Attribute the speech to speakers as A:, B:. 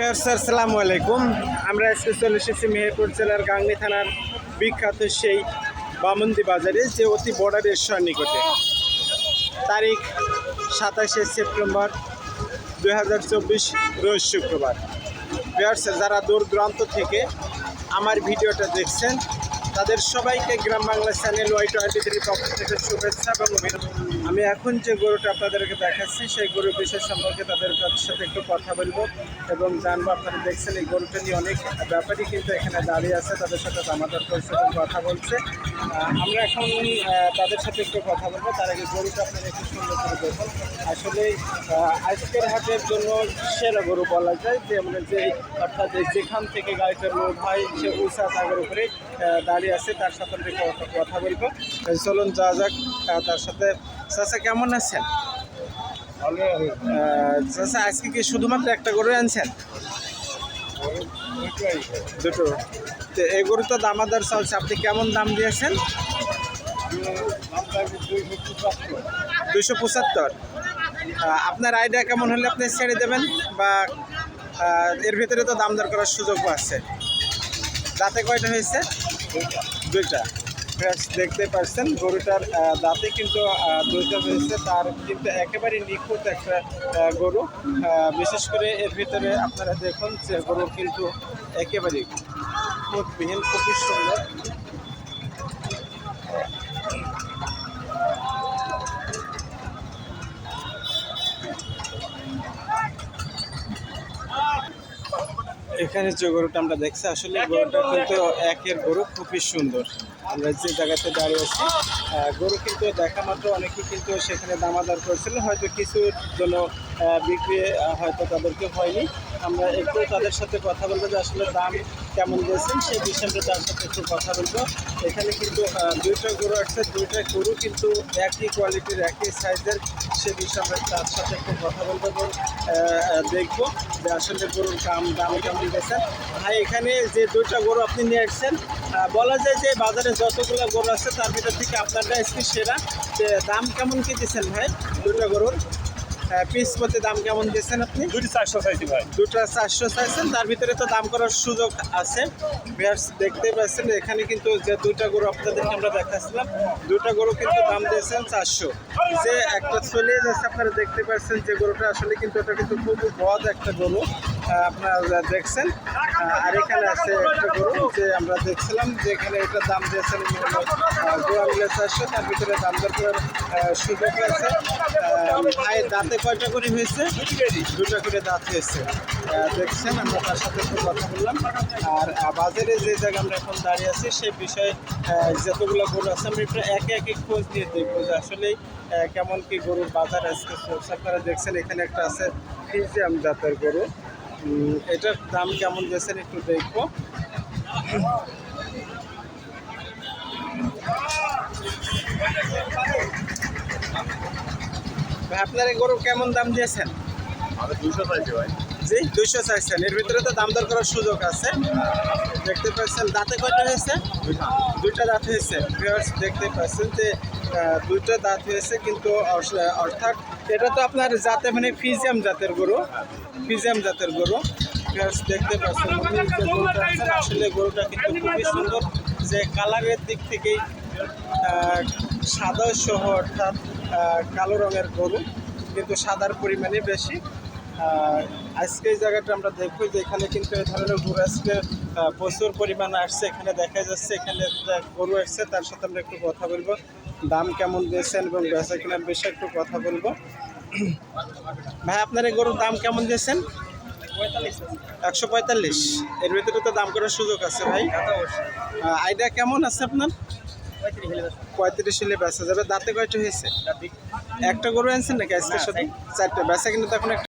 A: আসসালামু আলাইকুম। আমরা আজকে চলে এসেছি মেহেরপুর জেলার গাংনি থানার বিখ্যাত সেই বামন্দি বাজারে যে অতি বর্ডারের নিকটে তারিখ সাতাশে সেপ্টেম্বর দুই হাজার শুক্রবার। ভিউয়ার্স, যারা দূর দূরান্ত থেকে আমার ভিডিওটা দেখছেন তাদের সবাইকে Gram Bangla channel Y twenty থ্রির পক্ষ থেকে শুভেচ্ছা এবং অভিনন্দন। আমি এখন যে গরুটা আপনাদেরকে দেখাচ্ছি সেই গরু বিষয় সম্পর্কে তাদের সাথে একটু কথা বলব এবং জানব আপনারা দেখছেন এই গরুটা নিয়ে অনেক ব্যাপারই কিন্তু এখানে দাঁড়িয়ে আছে তাদের সাথে দামাদার করছে কথা বলছে। আমরা এখন তাদের সাথে একটু কথা বলব। তার আগে গরুটা আপনারা একটু সুন্দর করে দেখুন। আসলে আজকের হাটের জন্য সেরা গরু বলা যায়। যে আমরা যে অর্থাৎ যেখান থেকে গাড়িটা লোড হয় সে উষা জায়গার উপরে আহ, দাঁড়িয়ে আছে তার সাথে একটু কথা- বলব। চলুন যা যাক তার সাথে। চাচা কেমন আছেন? চাচা আজকে কি শুধুমাত্র একটা গরু আনছেন? দুটো। তো এই গরু তো দামাদার চলছে আপনি কেমন দাম দিয়েছেন? দুশো পঁচাত্তর। আপনার আইডিয়া কেমন হলে আপনি ছেড়ে দেবেন বা এর ভিতরে তো দাম দর করার সুযোগও আছে। দাঁতে কয়টা হয়েছে? দুইটা। দেখতে পাচ্ছেন, গরুটার দাঁতে কিন্তু দুইটা রয়েছে তার কিন্তু একেবারে নিখুঁত একটা গরু। বিশেষ করে এর ভিতরে আপনারা দেখুন যে গরু কিন্তু একেবারে খুঁতবিহীন খুবই সুন্দর। এখানে যে গরুটা আমরা দেখছি আসলে গরুটা কিন্তু একের গরু খুবই সুন্দর। আমরা যে জায়গাতে দাঁড়িয়ে আছি গরু কিন্তু দেখা মাত্র অনেকে কিন্তু সেখানে দামাদার করেছিল, হয়তো কিছুর জন্য বিক্রি হয়তো তাদেরকে হয়নি। আমরা একটু তাদের সাথে কথা বলব যে আসলে দাম কেমন দিয়েছেন সেই বিষয়ে তার সাথে একটু কথা বলব। এখানে কিন্তু দুইটা গরু আছে, দুইটা গরু কিন্তু একই কোয়ালিটির একই সাইজের সে বিষয়ে আমরা তার সাথে একটু কথা বলব এবং দেখব যে আসলে গরুর দাম দাম কেমন দিয়েছেন ভাই, এখানে যে দুইটা গরু আপনি নিয়ে আসছেন বলা যায় যে বাজারে যতগুলো গরু আছে তার ভিতর থেকে আপনারটা আজকে সেরা। যে দাম কেমন কি দিচ্ছেন ভাই? দুটো গরুর। পিস প্রতি দাম কেমন দিয়েছেন আপনি?
B: দুটো চারশো চাইছি ভাই।
A: দুটো চারশো চাইছেন। তার ভিতরে তো দাম করার সুযোগ আছে। বিয়ার্স দেখতে পাচ্ছেন এখানে কিন্তু যে দুইটা গরু আপনাদেরকে আমরা দেখাচ্ছিলাম দুটো গরু কিন্তু দাম দিয়েছেন চারশো। যে একটা চলে যাচ্ছে আপনারা দেখতে পাচ্ছেন যে গরুটা আসলে কিন্তু এটা কিন্তু খুবই বড় একটা গরু। আপনারা দেখছেন আর এখানে আছে একটা গরু যে আমরা দেখছিলাম যে এখানে এটার দাম দিয়েছেন গোড়া মিলে চারশো, তার ভিতরে দাম দর সুযোগ আছে। ভাই, দাঁতে কয়টা করে হয়েছে? দুটো করে দাঁত হয়েছে। দেখছেন, আমরা তার সাথে একটু কথা বললাম। আর বাজারে যে জায়গায় আমরা এখন দাঁড়িয়ে আছি সেই বিষয়ে যতগুলো গরু আছে, আমরা একটু একে একে খোঁজ নিয়ে দেখব যে আসলে কেমন কি গরুর বাজার আজকে আপনারা দেখছেন, এখানে একটা আছে ফিজিয়াম জাতের গরু। এটার দাম কেমন দিয়েছেন একটু দেখব। ভাই আপনার এই গরু কেমন দাম দিয়েছেন?
B: দুশো চাইছি ভাই।
A: জি দুইশো চাইছেন। এর ভিতরে তো দাম দর করার সুযোগ আছে। দেখতে পাচ্ছেন দাঁতে কয়টা হয়েছে? দুইটা। দাঁত হয়েছে। দেখতে পাচ্ছেন যে দুইটা দাঁত হয়েছে, কিন্তু অর্থাৎ এটা তো আপনার জাতে মানে ফিজিয়াম জাতের গরু, ফিজিয়াম জাতের গরু। দেখতে পাচ্ছেন আসলে গরুটা কিন্তু খুবই সুন্দর। যে কালারের দিক থেকেই সাদা সহ অর্থাৎ কালো রঙের গরু, কিন্তু সাদার পরিমাণে বেশি। আজকে এই জায়গাটা আমরা দেখব যে এখানে কিন্তু এই ধরনের গরু আজকে প্রচুর পরিমাণে আসছে। এখানে দেখা যাচ্ছে, এখানে গরু আসছে, তার সাথে আমরা একটু কথা বলব। দাম কেমন দিয়েছেন এবং বেচা কেনার বিষয়ে একটু কথা বলব। ভাই আপনার এই গরুর দাম কেমন দিয়েছেন? একশো পঁয়তাল্লিশ। এর ভিতরে তো দাম করার সুযোগ আছে ভাই। আইডিয়া কেমন আছে আপনার? পঁয়ত্রিশ হলে বেচা যাবে। দাঁতে কয়টা হয়েছে? একটা গরু আনছেন নাকি আজকে? সাথে চারটে। বেচা কিন্তু এখন একটা